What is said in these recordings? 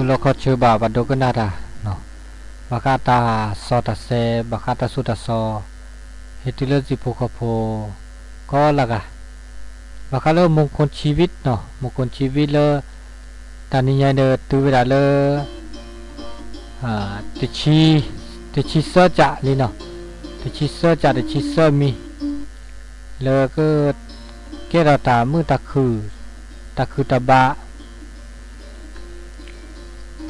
ตุลก็ชื่อบาบัดดกนาดาเนาะบากาตาสอตาเซบากาตาสุตาซเฮติเลจิพุคโพก็ละกะบากาเลมงคลชีวิตเนาะมงคลชีวิตเลตานิยายเดตูเวลาเลอ่าติชีติชีเสจะลีเนาะติชีเสจะติชีเสมีเลก็เกราตามือตะคือตะคือตะบะ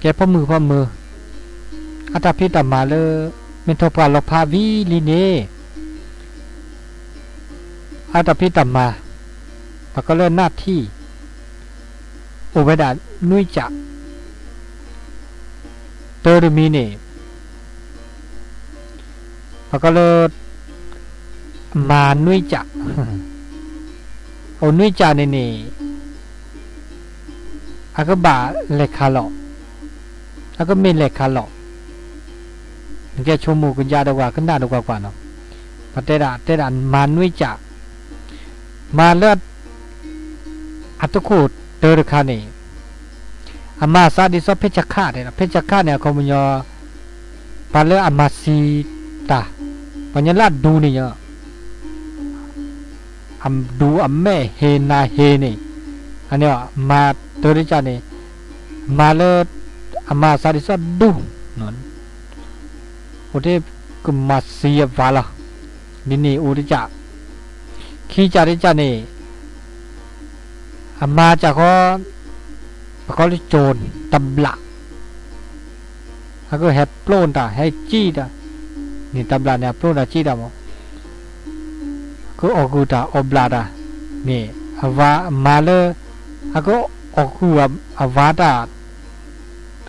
แกพ่อมือพ่อมืออมืออาตาพิตามาเลยเมนทปาลพาวีลีเนอาตาพิตามาแล้วก็เริ่มหน้าที่โอเวดานุยจักเตอร์มีเนแล้วก็เริ่มมานุยจักโอนุยจัเนี่ยนี่อากบาเลคาหลอก แกชมมูกุญญาดกว่าขึ้นหน้าดกว่ากว่าเนาะพระเตระเตระมานุยจะมาเลือดอัตุคูเตอร์คานีอามาซาดิซอเพชรคาเนี่ยเพช อมาเลอามาซาดูนี่นาะอัมดูอัมแม่เฮนาเฮนี่อันเนี้ยมาร์จานี่มาเลือด ama sari sa du non ode kumasiya wala nini ode ja khi ja de ja ne ama ja ko เขาเรียโจรตำละแล้วก็แฮปโปรนตาให้จี้ตานี่ตำละเนี่ยโปรนตาจี้ตามั้งก็ออกูตาอบลาตานี่อาวามาเลแล้วก็ออกูอาวาตา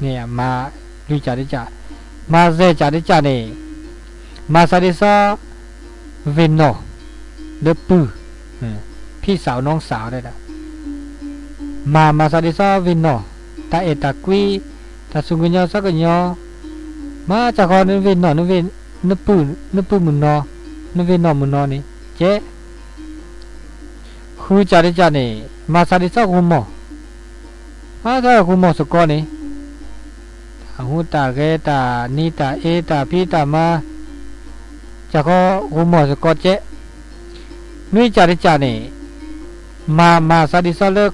เรียบว่าอันนี้มาเสื้อจาริจามาลุยจาริจานี่มามาสาดิซอมูอัตเอตากุยตาสุกุญญาสักญญานี่กว่ามูนี่เจเนี่ยมาลุยจาริจามาเซจาริจาเนี่ยมาซาดิซาเวนโนเดปูพี่สาวน้องสาวได้ละมามาซาดิซาเวนโนตาเอตากุยตาสุกุญญาสักญามาจากคนนึเวนโนนึเวนนปูนปูมุนนอนึเวนโนมุนนอนี่เจคูจาริจาเนี่ยมาซาดิซากุมอมาซากุมอสกอนี่ หูตาเกตานีตาเอตาพีตามาจะก็หูหมอสกอเจนุยจาริจานี่มามาซาดิซอเลิก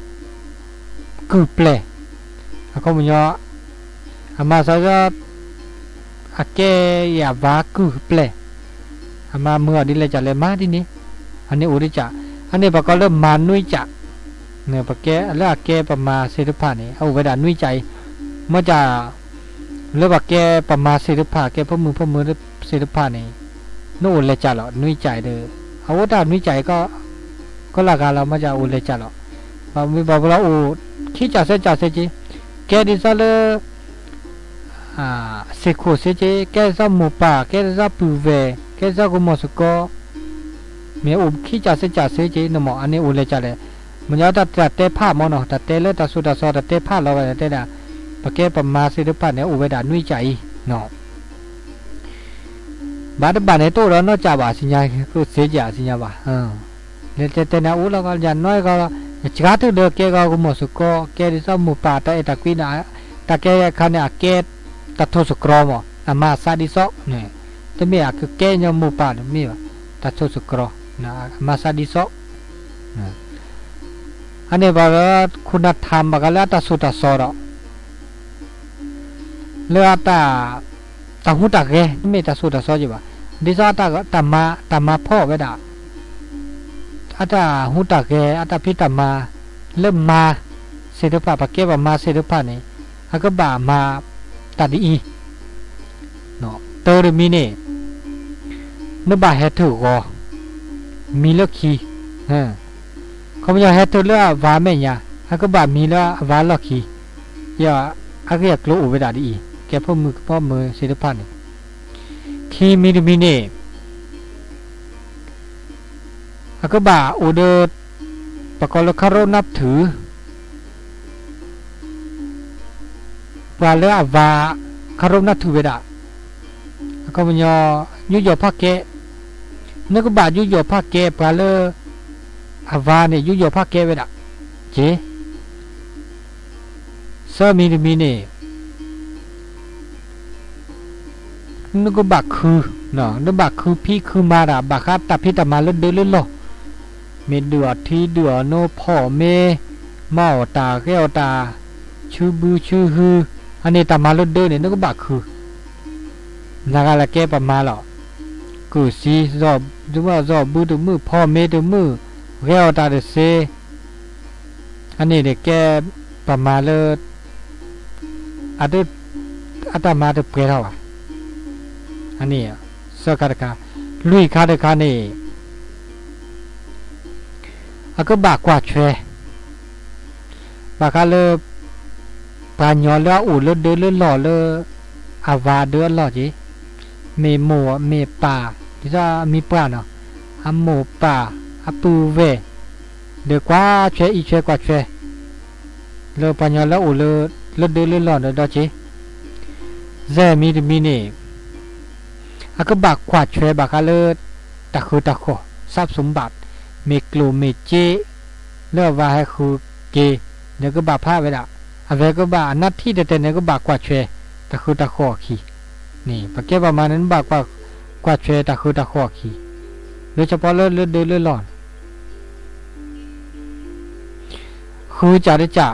กูเปลอะก็มุญออมาซาจะอาเกยาวากูเปลอมาเมื่อดิเลจะเลมาดินี่อันนี้อุริจะอันนี้ปะก็เริ่มมานุยจะเนี่ยปะแกแล้วอาเกประมาเสรุภานี่เอาไว้ด่านุยใจเมื่อจะ หรือว่าแกประมาศิลปะแกพวกมือพวกมือศิลปะนี่นู่นเลยจ้ะหรอนุ้ยใจเด้อเอาว่าถ้านุ้ยใจก็ก็ราคาเรามาจะอุ่นเลยจ้ะหรอบ่มีบอกเราอูขี้จ่าเสียจ่าเสียจีแกดิซาเลอ่าเสกโคเสียจีแกซาหมูป่าแกซาปูเวแกซากุมอสกอเมียอุขี้จ่าเสียจ่าเสียจีนหมออันนี้อุ่นเลยจ้ะเลยมันยาวแต่แต่เตะผ้ามอเนาะแต่เตะเลยแต่สุดแต่ซอแต่เตะผ้าเราไปเตะเนี่ยปะแกปมาสิรพันเนี่ยอุเวดานุยใจเนาะบาดบานในตัวเ ราเนาะจ่าบาสิญาคือเสียจ่าสิญาบาเออเนี่ยแต่แต่นะอุเราก็ยันน้อยก็จะกัดเดือแกก็กุมสุกอแกดิซอมุปาตะเอตะกินะตะแกคันเนี่ยแกตะทศกรมอามาซาดิซอเนี่ยแต่เมียคือแกยมุปาตมีวะตะทศกรนะมาซาดิซออันนี้บอกว่าคุณธรรมบอกแล้วตะสุตะสอร เลือตาตาหูตาแกไม่ตาสู้ตาซ้ออยู่บ่ดิซาตาก็ตามาตามาพ่อไว้ดาอาตาหูตาแกอาตาพิตามา เริ่มมาเสด็จพระปะเก็บมาเสด็จพระนี่อาก็บ่ามาตาดีอีเนาะเตอร์มีนี่นบ่าเฮถูก็มีเลคีฮะเขาไม่ยอมเฮถูเลือวาแม่ยาอาก็บ่ามีแล้ววาเลคีอย่าอาก็อยากรู้อุเวดาดี แก่พ่อมือพ่อมือเสด็จพระนี่คีมีมีนี่อาก็บ่าอุเดปกรคารนับถือปลาเลือวาคารนับถือเวดาก็มันยอยุยอพักเกนึกบ่ายุยอพักเกปลาเลออาวาเนี่ยยุยอพักเกเวดาเจสามีมีนี่ นึกบ่าบักคือเนาะนึกบ่าคือพี่คือมาดาบ่าคาตาพี่ตามาเลือดเดือดเลือดหรอเมเดือดที่เดือโนพ่อเมเมาตาแก้วตา ชื่อบูชื่อฮืออันนี้ตามาลดเดินเนี่ยนึกว่าบักคือนาการละแก้ประมาณหรอกูซีรอบดูว่ารอบบูดูมือพ่อเมดูมือแก้วตาเดเซอันนี้เด็กแก้ประมาณเลยอัดอัตมาเดเปรย์อ่ అని సోకరక lui kha de kha ni a ko ba kwa chwe ba kha le ba nyo le u le de le lo le a va de lo ji me mo me pa ti sa mi pa no a mo pa a pu ve de kwa chwe i chwe kwa chwe le ba nyo le u le le de le lo de do ji ဇဲမီတမီနေ อาก็บักขวาดเช่วยบักเลตะคือตะขอทรัพย์สมบัติเมกลูเมเจเลือว่าให้คือเกเนื้อก็บาผ้าไปละอะไรก็บานัดที่เต่นเนื้อก็บากวาดเชยตะคือตะขอขีนี่ปะเก็ประมาณนั้นบากวากว่าเชยตะคือตะขอขีโดยเฉพาะเลือดเลือดเดือดหลือนคือจ่าได้จ่า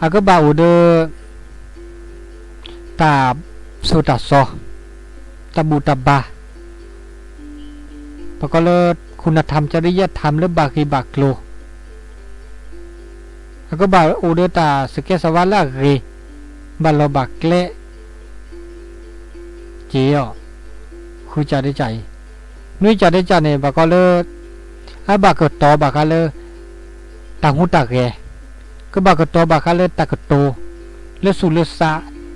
อาก็บาอุเดอ ตาสุตาซตบูตบาปกเลคุณธรรมจริยธรรมหรือบากีบากโลแล้วก็บาโอเดตาสเกสวาลาเรบาลบักเลเจียคือจะได้ใจนุ้ยจะได้ใจเนี่ยบากเลอาบากตอบากเลตังหุตาแกก็บากตอบากเลตากโตเลสุเลสะ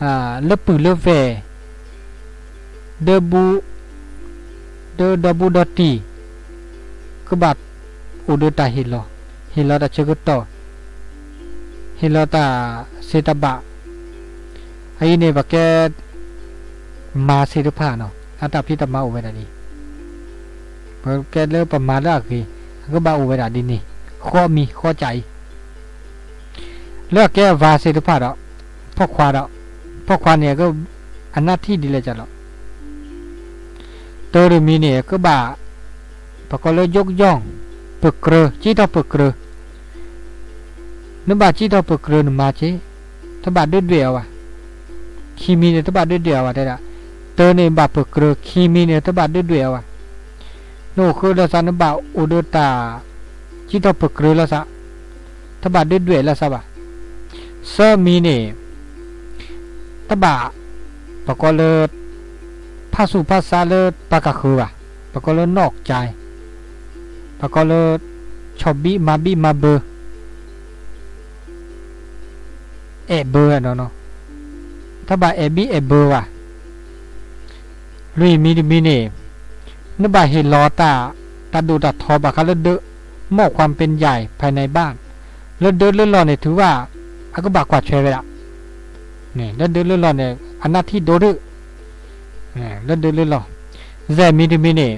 าชมิชโมนักบักเกบักโลข้อตุมีกบักอุดตาเห็นหรอตาโตาเจอก็เลเสียสละแบ่งปันตาโตเจอมาเจอบักเลเดเลหลอกเกตาโตเจอมาเจอเลอ่าเวดบูเดดบูดตี kebat udah ta hilo hilo ta cegoto hilo ta setaba ai ne pakai ma serupa no ata pita ma uwe tadi pakai le pemada ki ke ba uwe tadi ni kho mi kho chai เลือกแก้วาเซตุพาดอกพ่อควาดอก พ่อควาเนี่ยก็อันหน้าที่ดีเลยจ้ะหรอกตัวรมีเนี่ยก็บ่าปกเลยยกย่องปึกเกรจีตอปึกเกรนึบาจีตอปึกเกรนมาจีทบาดเดียวอะคีมีเนี่ยทบาดเดียวอะได้ละเตบะปะก็เลิศภาสุภาษาเลิศปากะคือวะปะก็เลิศนอกใจปะก็เลิศชอบบีมาบีมาเบอเอเบอร์เนาะเนาะถ้าบาเอบีเอเบอร์วะลุยมีดมีเน่นึกบาเฮลอตาตาดูดัดทอบาคาเลเดอมอบความเป็นใหญ่ภายในบ้านเลเดอเลอรอเนี่ยถือว่าอากบากกว่าเชยเลยละ เดือดเลือดเนี่ยอันนาที่โดดึนี่แล้วเดือเลือดแซมีดิมินี่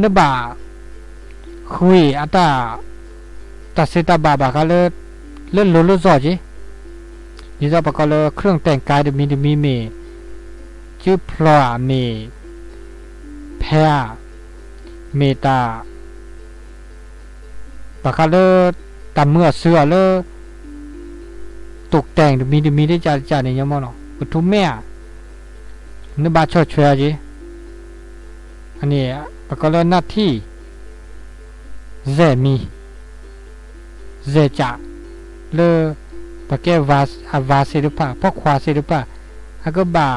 นบ่าคุยอัตตาตัดสิตาบาบาก็เลยเล่นลุลุซอจียี่จะ แต่งกายเดมีดิมีเมชื่อพลอเมแต่งมีมีได้จ่าจ่าเนี่ยยังมั้งเนาะกุทุแม่นึกบาชดช่วยจีอันนี้ปากกาเลหน้าที่เจมีเจจ่าเลปากแกวาสวาเสรุปะพอควาเสรุปะฮักก็บา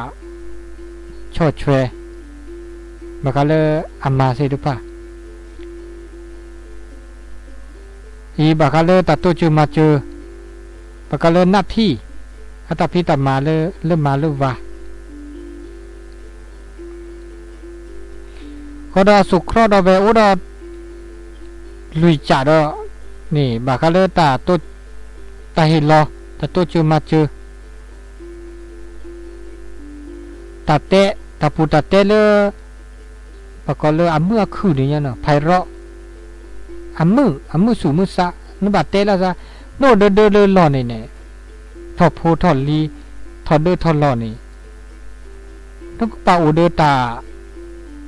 ชดช่วยปากกาเลอามาเสรุปะอีบากาเลตัดตัวจูมาเจ ปกเลนหน้าพี่อาตพิตมาเลเริ่มมาเริ่มว่าก็ดาสุครอดาเวอุดอลุยจ่าดอนี่บากาเลตาตัวตาเห็นรอตาตัวเจอมาเจอตาเตะตาปูตาเตะเลปะกอเลอัมือคือนี่เนาะไพเราะอัมืออัมือสูมือสะนึกบาเตะแล้วซะ โนเดินเดินเดินหล่อนี่เนี่ยถอดโพถอดลีถอดเดินถอดหล่อนี่ต้องปาอูเดินตา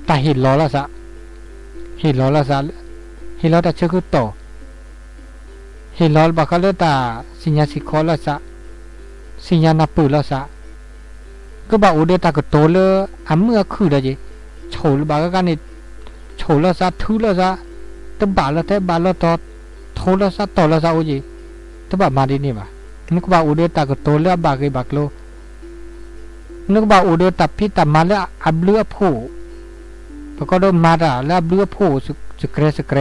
ตาเห็นล้อละซะเห็นล้อละซะเห็นล้อแต่เชื่อคือต่อเห็นล้อบักเลือตาสัญญาสิคอละซะสัญญาหนับปืละซะก็บาอูเดินตาก็โตเลยอะเมื่อคืนอะไรจีโฉลบักกันนี่โฉละซะทุละซะตบบาละแท้บาละตอโทละซะต่อละซะโอ้จี ทบะมาดีนี่บะนึกว่าอุดตากโตเลือบากไอบักโลนึกว่าอุดตับพี่ตับมาแล้วอับเลือผู้ปก็ดมาดาแล้วเลือผู้สุเกรสเกร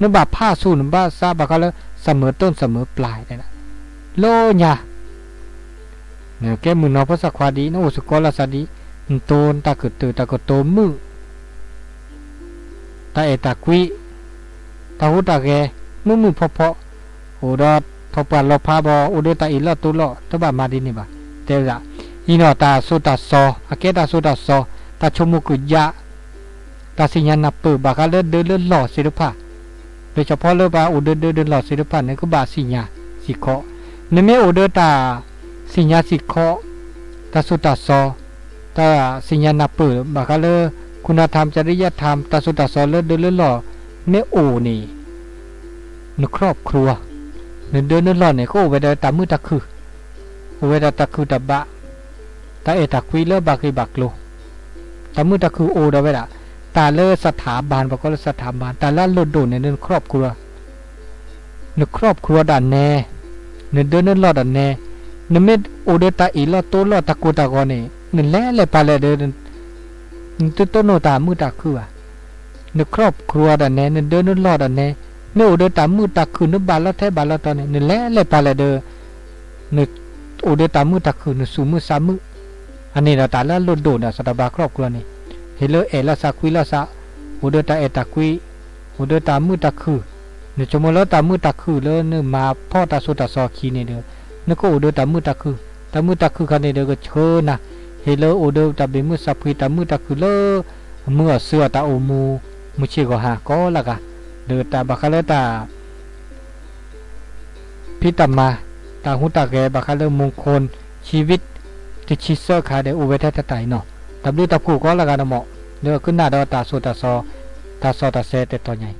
นึกว่าผ้าสู้นึกาซาบะเขาแล้วเสมอต้นเสมอปลายนี่นะโลญาเนี่ยแกมือนอพระสักควาดีนะโอสุกอลาสาดีโตนตากตือตากโตมือตาเอตากุยตาหูตาแกมือมือพอพอ pho pa lo pha bo u de ta i lo tu lo ta ba ma di ni ba te za i no ta so ta so a ke ta so ta so ta chu mu ku ya ta si nya na pu ba ka le de le lo si ru pha โดยเฉพาะเลือว่าอุดเดเดหลอดศิลปะนี่ก็บาสิญาสิเคาะในเมื่ออุดตาสิญาสิเคาะตาสุตาซตาสิญานาปืบากาเลคุณธรรมจริยธรรมตาสุตาสอนเลิศเดินเลื่อหล่อเนโอนี่นครอบครัว เดินเดินเลื่อนหล่อเนี่ยก็โอเวดาตามือตะคือโอเวดาตะคือตะบะตาเอตะคุยเลบักอีบักโลตามือตะคือโอดาเวดาตาเลสถาบันบอกก็สถาบันตาละโลดโดนเนี่ยเดินครอบครัวนครอบครัวด่านแน่เดินเดินเลื่อนหลอด่านแน่เนเม็ดโอเดตาอีละโตละตะกูตะกอนี่นั่นแหละเลยปาเลยเดินตัวต้นโนตามือตาคืออะนครอบครัวดันแน่ในเดินนลอดดันแน่ เนื้อเดินตามมือตาคือนึกบาลแล้วแท้บาลแล้วตอนนี้นี่แหละเลยปลาเลยเด้อในโอเดินตามมือตาคือในสูมือสามมืออันนี้เราตาละลดโดดอะสตาบาครอบครัวนี่เฮเลเอละสักคุยละสักโอเดินตาเอตาคุยโอเดินตามมือตาคือในจมูกแล้วตามมือตาคือแล้วเนื้อมาพ่อตาโซตาซอคีนี่เด้อนึกก็โอเดินตามมือตาคือตามมือตาคือคันนี้เด้อก็เชิญนะ hello order ta be mu sa phi ta mu ta khu lo mu a sua ta o mu mu chi go ha ko la ga de ta ba kha le ta phi ta ma ta hu ta ge ba kha le mong khon ชี เดือตาบักคาเลตาพิตมาตาหูตาแกบักคาเลมงคล ชีวิตติชิเซอร์คาเดอุเวทตไตเนาะตับดูตับผูก็ละกันเหมาะเดือขึ้นหน้าดอตาสุตาซอตาซอตาเซเตตอใหญ่